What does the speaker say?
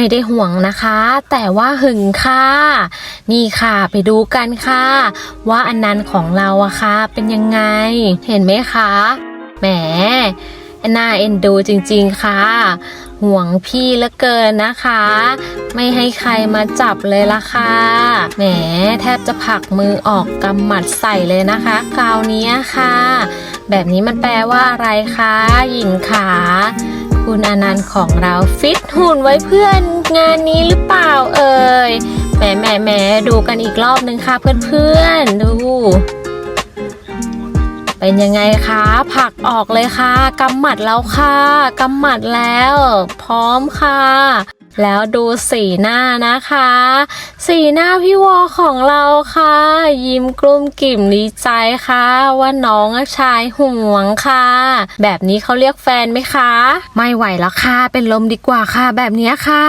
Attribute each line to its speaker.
Speaker 1: ไม่ได้ห่วงนะคะ แต่ว่าหึงค่ะ นี่ค่ะไปดูกันค่ะ ว่าอันนั้นของเราอะค่ะ เป็นยังไง เห็นไหมคะแหมน่าเอ็นดูจริงๆค่ะ ห่วงพี่เหลือเกินนะคะ ไม่ให้ใครมาจับเลยละค่ะแหมแทบจะผลักมือออกกำหมัดใส่เลยนะคะคราวนี้ค่ะ แบบนี้มันแปลว่าอะไรคะหญิงขา คุณอนันต์ของเราฟิตหุ่นไว้เพื่อนงานนี้หรือเปล่าเอ่ยแหมแหมแหมดูกันอีกรอบนึงค่ะเพื่อนๆดู เป็นยังไงคะผลักออกเลยค่ะกำหมัดแล้วค่ะกำหมัดแล้ว พร้อมค่ะ แล้วดูสีหน้านะคะ สีหน้าพี่วอของเราค่ะ ยิ้มกลุ้มกิ่มดีใจค่ะ ว่าน้องชายห่วงค่ะ แบบนี้เขาเรียกแฟนไหมคะ ไม่ไหวแล้วค่ะ เป็นลมดีกว่าค่ะ แบบนี้ค่ะ